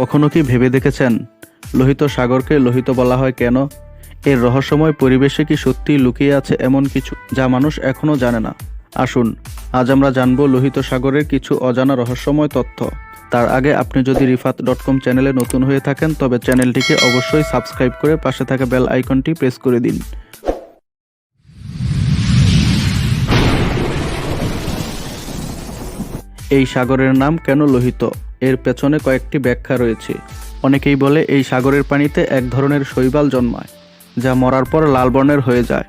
কখনো কি ভেবে দেখেছেন? লোহিত সাগরকে লোহিত বলা হয় কেন? এর রহস্যময় পরিবেশে কি সত্যিই লুকিয়ে আছে এমন কিছু যা মানুষ এখনও জানে না? আসুন, আজ আমরা জানব লোহিত সাগরের কিছু অজানা রহস্যময় তথ্য। তার আগে আপনি যদি রিফাত ডট কম চ্যানেলে নতুন হয়ে থাকেন, তবে চ্যানেলটিকে অবশ্যই সাবস্ক্রাইব করে পাশে থাকা বেল আইকনটি প্রেস করে দিন। এই সাগরের নাম কেন লোহিত? এর পেছনে কয়েকটি ব্যাখ্যা রয়েছে। অনেকেই বলে এই সাগরের পানিতে এক ধরনের শৈবাল জন্মায়, যা মরার পর লাল বর্ণের হয়ে যায়।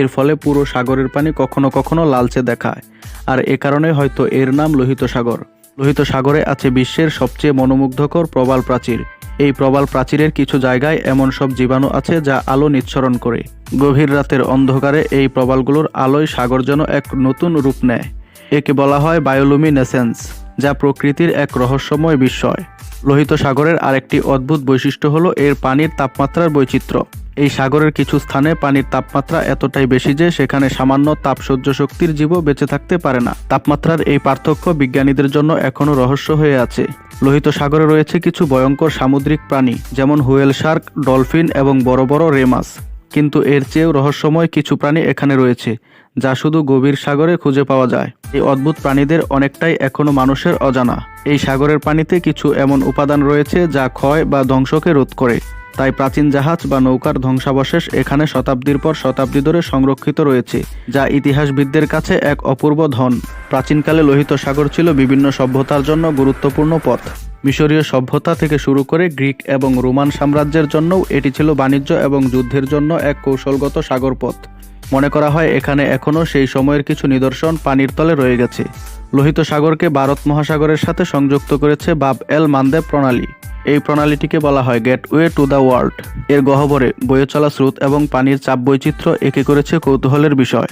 এর ফলে পুরো সাগরের পানি কখনো কখনো লালচে দেখায়, আর এ কারণে হয়তো এর নাম লোহিত সাগর। লোহিত সাগরে আছে বিশ্বের সবচেয়ে মনোমুগ্ধকর প্রবাল প্রাচীর। এই প্রবাল প্রাচীরের কিছু জায়গায় এমন সব জীবাণু আছে যা আলো নিঃসরণ করে। গভীর রাতের অন্ধকারে এই প্রবালগুলোর আলোয় সাগর যেন এক নতুন রূপ নেয়। একে বলা হয় বায়োলুমিনেসেন্স। যা প্রকৃতির এক রহস্যময় বিস্ময়। লোহিত সাগরের আরেকটি অদ্ভুত বৈশিষ্ট্য হলো এর পানির তাপমাত্রার বৈচিত্র্য। এই সাগরের কিছু স্থানে পানির তাপমাত্রা এতটাই বেশি যে সেখানে সামান্য তাপ সহ্য শক্তির জীবও বেঁচে থাকতে পারে না। তাপমাত্রার এই পার্থক্য বিজ্ঞানীদের জন্য এখনও রহস্য হয়ে আছে। লোহিত সাগরে রয়েছে কিছু ভয়ঙ্কর সামুদ্রিক প্রাণী, যেমন হুয়েল শার্ক, ডলফিন এবং বড় বড় রেমাস। কিন্তু এর চেয়েও রহস্যময় কিছু প্রাণী এখানে রয়েছে, যা শুধু গভীর সাগরে খুঁজে পাওয়া যায়। এই অদ্ভুত প্রাণীদের অনেকটাই এখনও মানুষের অজানা। এই সাগরের পানিতে কিছু এমন উপাদান রয়েছে যা ক্ষয় বা ধ্বংসকে রোধ করে। তাই প্রাচীন জাহাজ বা নৌকার ধ্বংসাবশেষ এখানে শতাব্দীর পর শতাব্দী ধরে সংরক্ষিত রয়েছে, যা ইতিহাসবিদদের কাছে এক অপূর্ব ধন। প্রাচীনকালে লোহিত সাগর ছিল বিভিন্ন সভ্যতার জন্য গুরুত্বপূর্ণ পথ। মিশরীয় সভ্যতা থেকে শুরু করে গ্রিক এবং রোমান সাম্রাজ্যের জন্যও এটি ছিল বাণিজ্য এবং যুদ্ধের জন্য এক কৌশলগত সাগরপথ। মনে করা হয় এখানে এখনও সেই সময়ের কিছু নিদর্শন পানির তলে রয়ে গেছে। লোহিত সাগরকে ভারত মহাসাগরের সাথে সংযুক্ত করেছে বাব এল মানদেব প্রণালী। এই প্রণালীটিকে বলা হয় গেটওয়ে টু দ্য ওয়ার্ল্ড। এর গহ্বরে বয়ে চলা স্রোত এবং পানির চাপ বৈচিত্র্য একে করেছে কৌতূহলের বিষয়।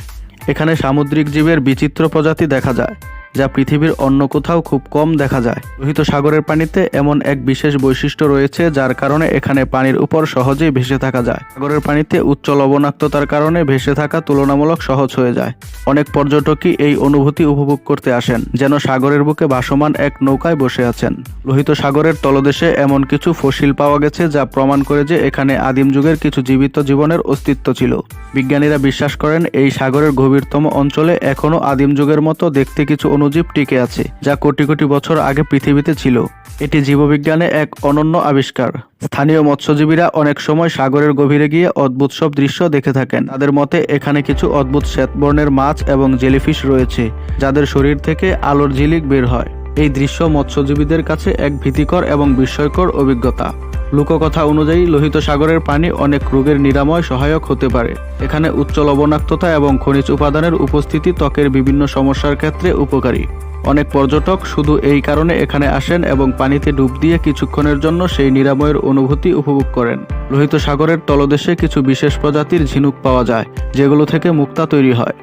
এখানে সামুদ্রিক জীবের বিচিত্র প্রজাতি দেখা যায়। যা পৃথিবীর অন্য কোথাও খুব কম দেখা যায়। লোহিত সাগরের পানিতে এমন এক বিশেষ বৈশিষ্ট্য রয়েছে যার কারণে এখানে পানির উপর সহজেই ভেসে থাকা যায়। সাগরের পানিতে উচ্চ লবণাক্ততার কারণে ভেসে থাকা তুলনামূলক সহজ হয়ে যায়। অনেক পর্যটকই এই অনুভূতি উপভোগ করতে আসেন, যেন সাগরের বুকে ভাসমান এক নৌকায় বসে আছেন। লোহিত সাগরের তলদেশে এমন কিছু ফসিল পাওয়া গেছে যা প্রমাণ করে যে এখানে আদিম যুগের কিছু জীবিত জীবনের অস্তিত্ব ছিল। বিজ্ঞানীরা বিশ্বাস করেন, এই সাগরের গভীরতম অঞ্চলে এখনও আদিম যুগের মতো দেখতে কিছু অণুজীব টিকে আছে, যা কোটি কোটি বছর আগে পৃথিবীতে ছিল। এটি জীববিজ্ঞানে এক অনন্য আবিষ্কার। স্থানীয় মৎস্যজীবীরা অনেক সময় সাগরের গভীরে গিয়ে অদ্ভুত সব দৃশ্য দেখে থাকেন। তাদের মতে, এখানে কিছু অদ্ভুত শ্বেতবর্ণের মাছ এবং জেলিফিশ রয়েছে, যাদের শরীর থেকে আলোর ঝিলিক বের হয়। এই দৃশ্য মৎস্যজীবীদের কাছে এক ভীতিকর এবং বিস্ময়কর অভিজ্ঞতা। লোককথা অনুযায়ী লোহিত সাগরের পানি অনেক রোগের নিরাময় সহায়ক হতে পারে। এখানে উচ্চ লবণাক্ততা এবং খনিজ উপাদানের উপস্থিতি ত্বকের বিভিন্ন সমস্যার ক্ষেত্রে উপকারী। অনেক পর্যটক শুধু এই কারণে এখানে আসেন এবং পানিতে ডুব দিয়ে কিছুক্ষণের জন্য সেই নিরাময়ের অনুভূতি উপভোগ করেন। লোহিত সাগরের তলদেশে কিছু বিশেষ প্রজাতির ঝিনুক পাওয়া যায়, যেগুলো থেকে মুক্তা তৈরি হয়।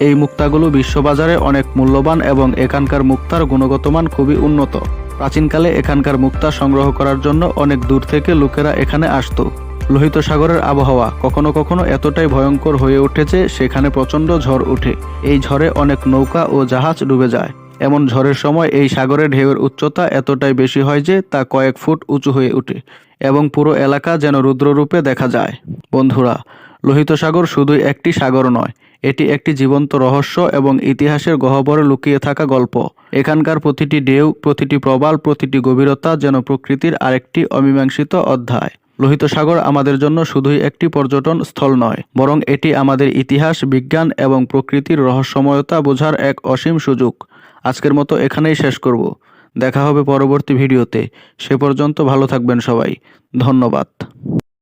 এই মুক্তাগুলো বিশ্ববাজারে অনেক মূল্যবান এবং এখানকার মুক্তার গুণগত মান খুবই উন্নত। প্রাচীনকালে এখানকার মুক্তা সংগ্রহ করার জন্য অনেক দূর থেকে লোকেরা এখানে আসতো। লোহিত সাগরের আবহাওয়া কখনো কখনো এতটাই ভয়ঙ্কর হয়ে যে সেখানে প্রচণ্ড ঝড় উঠে এই ঝড়ে অনেক নৌকা ও জাহাজ ডুবে যায়। এমন ঝড়ের সময় এই সাগরের ঢেউয়ের উচ্চতা এতটাই বেশি হয় যে তা কয়েক ফুট উঁচু হয়ে ওঠে এবং পুরো এলাকা যেন রুদ্ররূপে দেখা যায়। বন্ধুরা, লোহিত সাগর শুধুই একটি সাগর নয় এটি একটি জীবন্ত রহস্য এবং ইতিহাসের গহ্বরে লুকিয়ে থাকা গল্প। এখানকার প্রতিটি ঢেউ, প্রতিটি প্রবাল, প্রতিটি গভীরতা যেন প্রকৃতির আরেকটি অমীমাংসিত অধ্যায়। লোহিত সাগর আমাদের জন্য শুধুই একটি পর্যটন স্থল নয়, বরং এটি আমাদের ইতিহাস, বিজ্ঞান এবং প্রকৃতির রহস্যময়তা বোঝার এক অসীম সুযোগ। আজকের মতো এখানেই শেষ করব। দেখা হবে পরবর্তী ভিডিওতে। সে পর্যন্ত ভালো থাকবেন সবাই। ধন্যবাদ।